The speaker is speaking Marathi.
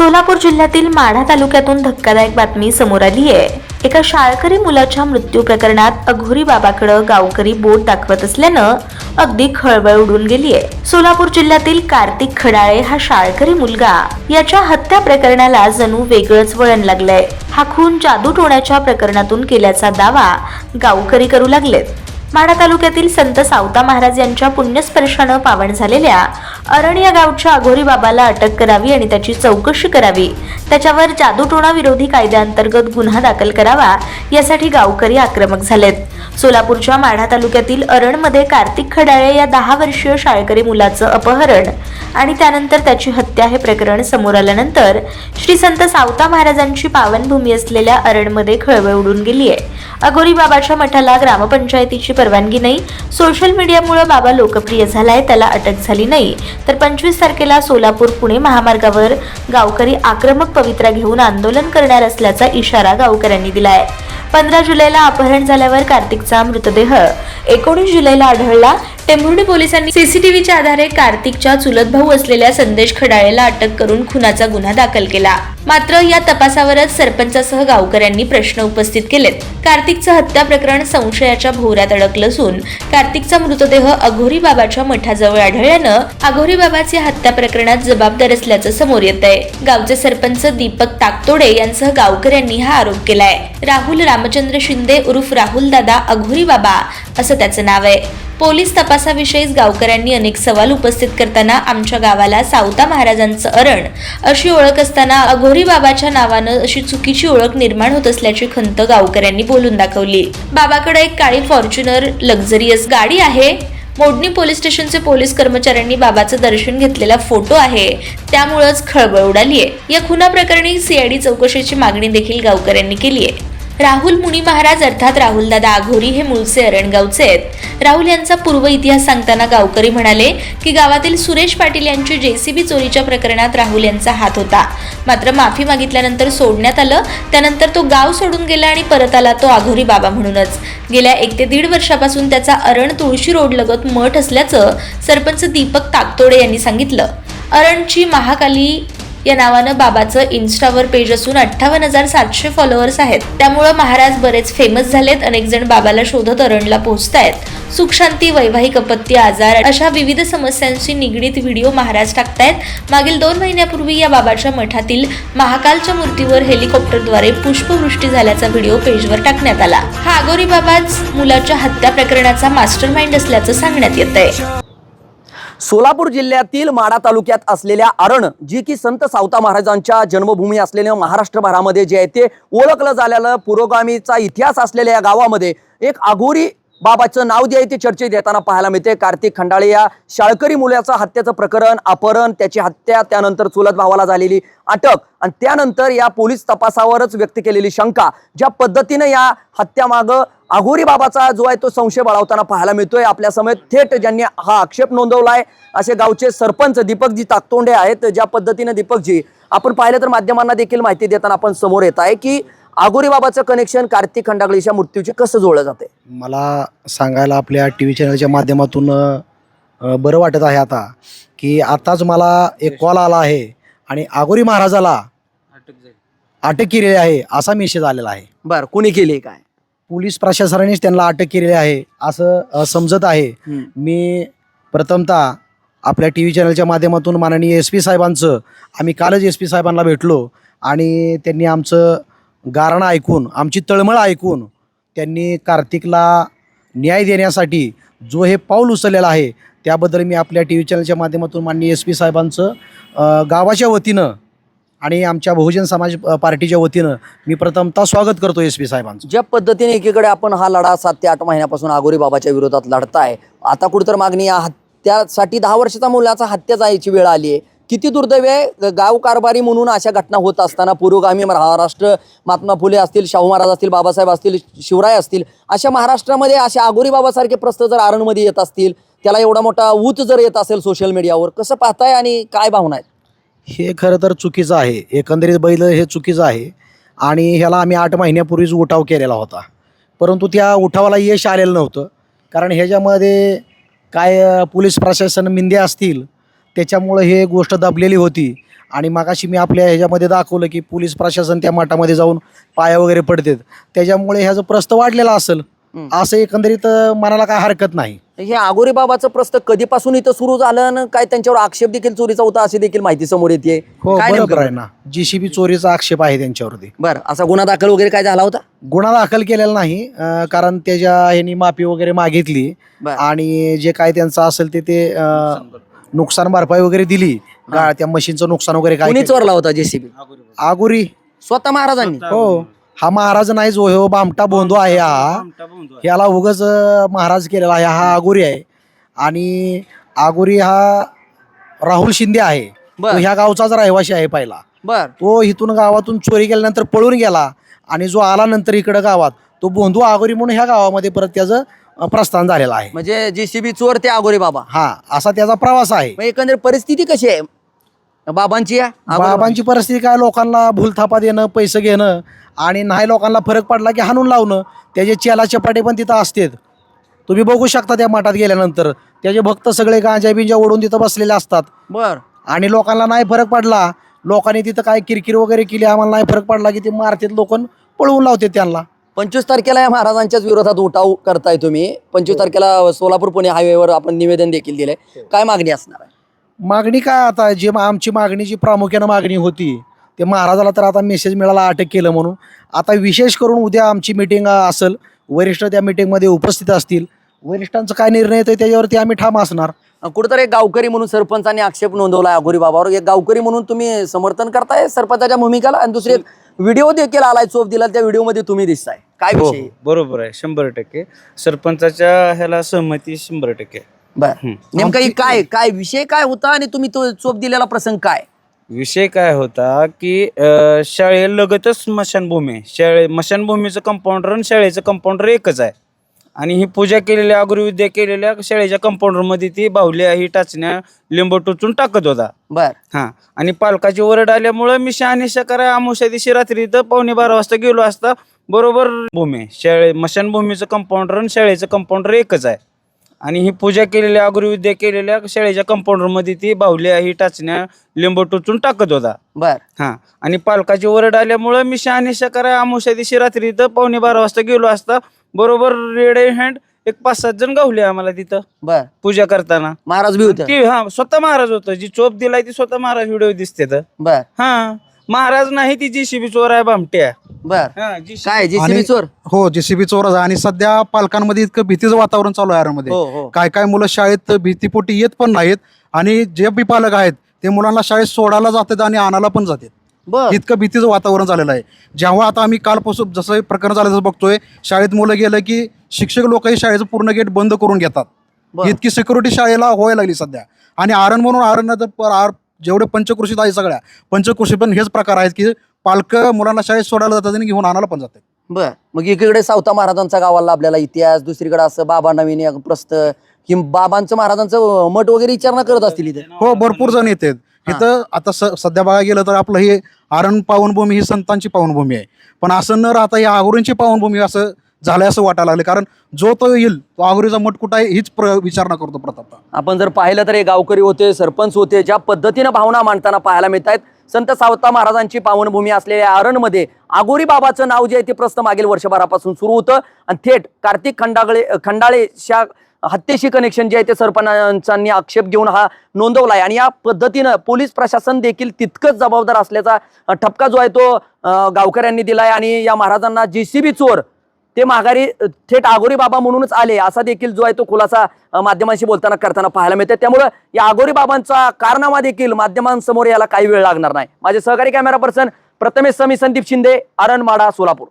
सोलापूर जिल्ह्यातील माढा तालुक्यातून धक्कादायक बातमी समोर आली आहे. एका शाळकरी मुलाच्या मृत्यू प्रकरणात अघोरी बाबाकडं गावकरी बोट दाखवत असल्यानं अगदी खळबळ उडून गेली आहे सोलापूर जिल्ह्यातील कार्तिक खडाळे हा शाळकरी मुलगा. याच्या हत्या प्रकरणाला जणू वेगळंच वळण लागलंय. हा खून जादू टोण्याच्या प्रकरणातून केल्याचा दावा गावकरी करू लागलेत. माढा तालुक्यातील संत सावता महाराज यांच्या पुण्यस्पर्शानं पावन झालेल्या अरण या गावच्या अघोरी बाबाला अटक करावी आणि त्याची चौकशी करावी. त्याच्यावर जादूटोणा विरोधी कायद्याअंतर्गत गुन्हा दाखल करावा यासाठी गावकरी आक्रमक झालेत. सोलापूरच्या माढा तालुक्यातील अरणमध्ये कार्तिक खडाळे या दहा वर्षीय शाळकरी मुलाचं अपहरण आणि त्यानंतर त्याची हत्या हे प्रकरण समोर आल्यानंतर श्री संत सावता महाराजांची पावनभूमी असलेल्या अरणमध्ये खळबळ उडून गेली आहे अघोरी बाबाच्या मठाला ग्रामपंचायतीची परवानगी नाही. सोशल मीडियामुळे बाबा लोकप्रिय झालाय त्याला अटक झाली नाही. तर पंचवीस तारखेला सोलापूर पुणे महामार्गावर गावकरी आक्रमक पवित्रा घेऊन आंदोलन करणार असल्याचा इशारा गावकऱ्यांनी दिलाय. पंधरा जुलैला अपहरण झाल्यावर कार्तिकचा मृतदेह. एकोणीस जुलैला आढळला टेंभुर्णी पोलिसांनी सीसीटीव्हीच्या आधारे कार्तिकच्या चुलत भाऊ असलेल्या संदेश खडाळेला अटक करून खुनाचा गुन्हा दाखल केला. मात्र या तपासावरच सरपंचासह गावकऱ्यांनी प्रश्न उपस्थित केलेत. कार्तिकचं हत्या प्रकरण संशयाच्या भोवऱ्यात अडकलं असून कार्तिकचा मृतदेह अघोरी बाबाच्या मठाजवळ आढळल्यानं अघोरी बाबाचे हत्या प्रकरणात जबाबदार असल्याचं समोर येत आहे गावचे सरपंच दीपक ताकतोडे यांसह गावकऱ्यांनी हा आरोप केलाय. राहुल रामचंद्र शिंदे उर्फ राहुल दादा अघोरी बाबा असं त्याचं नाव आहे. पोलीस तपासाविषयीच गावकऱ्यांनी अनेक सवाल उपस्थित करताना आमच्या गावाला सावता महाराजांचं अरण अशी ओळख असताना अघोरी बाबाच्या नावानं अशी चुकीची ओळख निर्माण होत असल्याची खंत गावकऱ्यांनी बोलून दाखवली. बाबाकडे एक काळी फॉर्च्युनर लक्झरियस गाडी आहे. मोडणी पोलीस स्टेशनचे पोलीस कर्मचाऱ्यांनी बाबाचं दर्शन घेतलेला फोटो आहे. त्यामुळंच खळबळ उडाली आहे या खुना प्रकरणी सीआयडी चौकशीची मागणी देखील गावकऱ्यांनी केली आहे राहुल मुनी महाराज अर्थात राहुलदादा आघोरी हे मूळचे अरणगावचे आहेत. राहुल यांचा पूर्व इतिहास सांगताना गावकरी म्हणाले की गावातील सुरेश पाटील यांची जेसीबी चोरीच्या प्रकरणात राहुल यांचा हात होता. मात्र माफी मागितल्यानंतर सोडण्यात आलं त्यानंतर तो गाव सोडून गेला आणि परत आला तो आघोरी बाबा म्हणूनच. गेल्या एक ते दीड वर्षापासून त्याचा अरण तुळशी रोड लगत मठ असल्याचं सरपंच दीपक ताकतोडे यांनी सांगितलं. अरणची महाकाली या नावानं बाबाचं इन्स्टावर पेज असून अठ्ठावन्न हजार सातशे फॉलोअर्स आहेत. त्यामुळं महाराज बरेच फेमस झालेत अनेक जण बाबाला शोधत अरणला पोहोचतायत. आहेत सुखशांती वैवाहिक अपत्य आजार अशा विविध समस्यांशी निगडीत व्हिडिओ महाराज टाकतायत. मागील दोन महिन्यापूर्वी या बाबाच्या मठातील महाकालच्या मूर्तीवर हेलिकॉप्टरद्वारे पुष्पवृष्टी झाल्याचा व्हिडिओ पेजवर टाकण्यात आला. हा आगोरी बाबाच मुलाच्या हत्या प्रकरणाचा मास्टर माइंड असल्याचं सांगण्यात येत आहे सोलापूर जिल्ह्यातील माडा तालुक्यात असलेल्या अरण जी की संत सावता महाराजांच्या जन्मभूमी असलेल्या महाराष्ट्रभरामध्ये जे आहे ते ओळखलं झालेलं पुरोगामीचा इतिहास असलेल्या या गावामध्ये एक आघोरी बाबाचं नाव जे आहे ते चर्चेत येताना पाहायला मिळते. कार्तिक खंडाळे या शाळकरी मुलाचं हत्येचं प्रकरण अपहरण त्याची हत्या त्यानंतर चुलत भावाला झालेली अटक आणि त्यानंतर या पोलीस तपासावरच व्यक्त केलेली शंका. ज्या पद्धतीनं या हत्यामागं आघोरी बाबाचा जो आहे तो संशय बाळवताना पाहायला मिळतोय. आपल्या समेत थेट ज्यांनी हा आक्षेप नोंदवलाय असे गावचे सरपंच दीपकजी ताकतोंडे आहेत. ज्या पद्धतीनं दीपकजी आपण पाहिलं तर माध्यमांना देखील माहिती देताना आपण समोर येत आहे की बाबाचं कनेक्शन कार्तिक खंडागळीच्या मृत्यूचे कसं जोडलं जाते? मला सांगायला आपल्या टी व्ही चॅनलच्या माध्यमातून अ, बरं वाटत आहे आता की आताच मला एक कॉल आला आहे आणि आगोरी महाराजाला अटक केलेली आहे असा मेसेज आलेला आहे. बर कुणी केली काय? पोलीस प्रशासनानेच त्यांना अटक केलेली आहे असं अ, समजत आहे. हम्म. मी प्रथमतः आपल्या टी व्ही चॅनलच्या माध्यमातून माननीय एस पी साहेबांचं आम्ही कालच एस पी साहेबांना भेटलो आणि त्यांनी आमचं गारणं ऐकून आमची तळमळ ऐकून त्यांनी कार्तिकला न्याय देण्यासाठी जो हे पाऊल उचललेलं आहे त्याबद्दल मी आपल्या टी व्ही चॅनलच्या माध्यमातून माननीय एस पी साहेबांचं गावाच्या वतीनं आणि आमच्या बहुजन समाज पार्टीच्या वतीनं मी प्रथमतः स्वागत करतो एस पी साहेबांचं. ज्या पद्धतीने एकीकडे आपण हा लढा सात ते आठ महिन्यापासून आगोरी बाबाच्या विरोधात लढताय आता कुठेतरी मागणी या हत्यासाठी दहा वर्षाचा मुलाचा हत्या जायची वेळ आली आहे किती दुर्दैव आहे? गाव कारभारी म्हणून अशा घटना होत असताना पुरोगामी महाराष्ट्र महात्मा फुले असतील शाहू महाराज असतील बाबासाहेब असतील शिवराय असतील अशा महाराष्ट्रामध्ये अशा आगोरी बाबासारखे प्रस्त जर आरणमध्ये येत असतील त्याला एवढा मोठा ऊत जर येत असेल सोशल मीडियावर कसं पाहताय आणि काय भावना आहेत? हे खरं तर चुकीचं आहे. एकंदरीत बैल हे चुकीचं आहे आणि ह्याला आम्ही आठ महिन्यापूर्वीच उठाव केलेला होता. परंतु त्या उठावाला यश आलेलं नव्हतं. कारण ह्याच्यामध्ये काय पोलीस प्रशासन मिंदे असतील त्याच्यामुळं हे गोष्ट दबलेली होती. आणि मगाशी मी आपल्या ह्याच्यामध्ये दाखवलं की पोलीस प्रशासन त्या मठामध्ये जाऊन पाया वगैरे पडतात. त्याच्यामुळे ह्याचं प्रस्त वाढलेला असेल. असं एकंदरीत मनाला काय हरकत नाही. हे आगोरी बाबाचं प्रस्त कधीपासून इथं सुरू झालं आणि काय त्यांच्यावर आक्षेप देखील चोरीचा होता अशी देखील माहिती समोर येते हो काय बरोबर नेमकं? आहे ना. जीसीबी चोरीचा आक्षेप आहे त्यांच्यावरती. बर असा गुन्हा दाखल वगैरे काय झाला होता? गुन्हा दाखल केलेला नाही अं, कारण त्याच्या ह्यांनी माफी वगैरे मागितली. बर. आणि जे काय त्यांचं असेल ते ते अं, नुकसान भरपाई वगैरे दिली. गा- त्या मशीनचं नुकसान वगैरे काय कुणी केलं. चोरला होता जेसीबी? आगुरी स्वतः महाराजांनी. हो. हा महाराज नाही जो हो बामटा बोंधो आहे हा ह्याला उगच महाराज केलेला आहे हा आगोरी आहे. आणि आगोरी हा राहुल शिंदे आहे. तो बर. ह्या गावचाच रहिवासी आहे पहिला. बर. तो इथून गावातून चोरी केल्यानंतर पळून गेला आणि जो आला नंतर इकडं गावात तो बोंधू आगोरी म्हणून ह्या गावामध्ये परत त्याचं प्रस्थान झालेलं आहे. म्हणजे जेसीबी चोर ते आगोरी बाबा. हा असा त्याचा प्रवास आहे. मग एकंदर परिस्थिती कशी आहे? बाबांची? आगोरी बाबांची परिस्थिती काय? लोकांना भूलथापा देणं पैसे घेणं आणि नाही लोकांना फरक पडला की हाणून लावणं त्याचे चेला चपाटे पण तिथं असतात. तुम्ही बघू शकता त्या मठात गेल्यानंतर. त्याचे भक्त सगळे गांजा बिंजा ओढून तिथं बसलेले असतात. बर. आणि लोकांना नाही फरक पडला लोकांनी तिथं काय किरकिर वगैरे केली आम्हाला नाही फरक पडला की ते मारतात लोक पळवून लावतात त्यांना. पंचवीस तारखेला या महाराजांच्याच विरोधात उठाव करताय तुम्ही. पंचवीस तारखेला सोलापूर पुणे हायवेवर आपण निवेदन देखील दिलंय. काय मागणी असणार आहे? मागणी काय आता? जी मा- आमची मागणी जी प्रामुख्यानं मागणी होती ते महाराजाला तर आता मेसेज मिळाला अटक केलं म्हणून. आता विशेष करून उद्या आमची मिटिंग असेल. वरिष्ठ त्या मिटिंगमध्ये उपस्थित असतील. वरिष्ठांचा काय निर्णय येतो त्याच्यावरती आम्ही ठाम असणार. कुठेतरी एक गावकरी म्हणून सरपंचांनी आक्षेप नोंदवला अघोरी बाबावर एक गावकरी म्हणून तुम्ही समर्थन करताय सरपंचाच्या भूमिकाला? आणि दुसरी एक व्हिडिओ देखील आलाय चोप दिला त्या व्हिडिओमध्ये तुम्ही दिसताय. काय हो विषय? बरोबर आहे शंभर टक्के. सरपंचाच्या ह्याला सहमती शंभर टक्के. बर. हम्म. नेमका ही काय काय विषय काय होता आणि तुम्ही तो चोप दिलेला प्रसंग काय? विषय काय होता की अं, शाळेलगतच स्मशानभूमी आहे. शाळे स्मशानभूमीचं कंपाऊंडर आणि शाळेचं कंपाऊंडर एकच आहे. आणि ही पूजा केलेल्या अग्रविद्या केलेल्या शाळेच्या कंपाऊंडरमध्ये ती बाहुल्या ही टाचण्या लिंब टोचून टाकत होता. बर. हा. आणि पालकाची ओरड आल्यामुळं मी शहानिशा करा अमुष्या दिवशी रात्री इथं पावणे बारा वाजता गेलो असता बरोबर भूमी. शाळे मशानभूमीचं कंपाऊंडर आणि शाळेचं कंपाऊंडर एकच आहे. आणि ही पूजा केलेल्या अग्रविद्या केलेल्या शाळेच्या कंपाऊंडरमध्ये ती बाहुल्या ही टाचण्या लिंब टोचून टाकत होता. बर. हा. आणि पालकाची ओरड आल्यामुळं मी शहानिशा करा अमुष्या दिवशी रात्री इथं पावणे बारा वाजता गेलो असता बरोबर रेड हँड एक पाच सात जण गावले आम्हाला तिथं. बर. पूजा करताना. महाराज बी होते. ती हा स्वतः महाराज होतं. जी चोप दिलाय ती स्वतः महाराज व्हिडिओ दिसते तर. बर. हा महाराज नाही ती जीसीबी चोर आहे भामट्या बर. हा, JCB काय जेसीबी आणि- चोर? हो जेसीबी चोरच आहे. आणि सध्या पालकांमध्ये इतकं भीतीचं वातावरण चालू आहे यामध्ये हो हो. काय काय मुलं शाळेत भीतीपोटी येत पण नाहीत. आणि जे बी पालक आहेत ते मुलांना शाळेत सोडायला जातात आणि आणायला पण जातात. बर. इतकं भीतीचं वातावरण झालेलं आहे. जेव्हा आता आम्ही कालपासून जसं हे प्रकरण झालं तसं बघतोय शाळेत मुलं गेलं की शिक्षक लोकही शाळेचं पूर्ण गेट बंद करून घेतात. बर. इतकी सिक्युरिटी शाळेला व्हायला लागली सध्या. आणि आरण म्हणून आरण तर पर- आर जेवढे पंचकृषीत आहे सगळ्या पंचकृषी पण हेच प्रकार आहेत की पालक मुलांना शाळेत सोडायला जातात आणि घेऊन आणायला पण जातात. बर. मग इकडे सावता महाराजांचा गावाला आपल्याला इतिहास दुसरीकडे असं बाबा नवीन प्रस्त कि बाबांचं महाराजांचं मठ वगैरे विचारणा करत असतील इथे. हो भरपूर जण येतात. इथं आता स सध्या बघायला गेलं तर आपलं हे आरण पावनभूमी ही संतांची पावनभूमी आहे. पण असं न राहता ही आगोरींची पावनभूमी असं झालंय असं वाटायला लागलं. कारण जो तो येईल तो आगोरीचा मठ कुठं आहे हीच प्र विचारणा करतो प्रताप आपण जर पाहिलं तर हे गावकरी होते सरपंच होते ज्या पद्धतीनं भावना मांडताना पाहायला मिळत आहेत संत सावता महाराजांची पावनभूमी असलेल्या आरणमध्ये आगोरी बाबाचं नाव जे आहे ते प्रस्त मागील वर्षभरापासून सुरू होतं. आणि थेट कार्तिक खंडागळे खंडाळेच्या हत्येशी कनेक्शन जे आहे ते सरपंचांनी आक्षेप घेऊन हा नोंदवला आहे आणि या पद्धतीनं पोलीस प्रशासन देखील तितकंच जबाबदार असल्याचा ठपका जो आहे तो गावकऱ्यांनी दिला आहे आणि या महाराजांना जेसीबी चोर ते माघारी थेट आगोरी बाबा म्हणूनच आले. असा देखील जो आहे तो खुलासा माध्यमांशी बोलताना करताना पाहायला मिळते त्यामुळं या आगोरी बाबांचा कारनामा देखील माध्यमांसमोर याला काही वेळ लागणार नाही. माझे सहकारी कॅमेरा पर्सन प्रथमेश समी संदीप शिंदे आरणमाडा सोलापूर.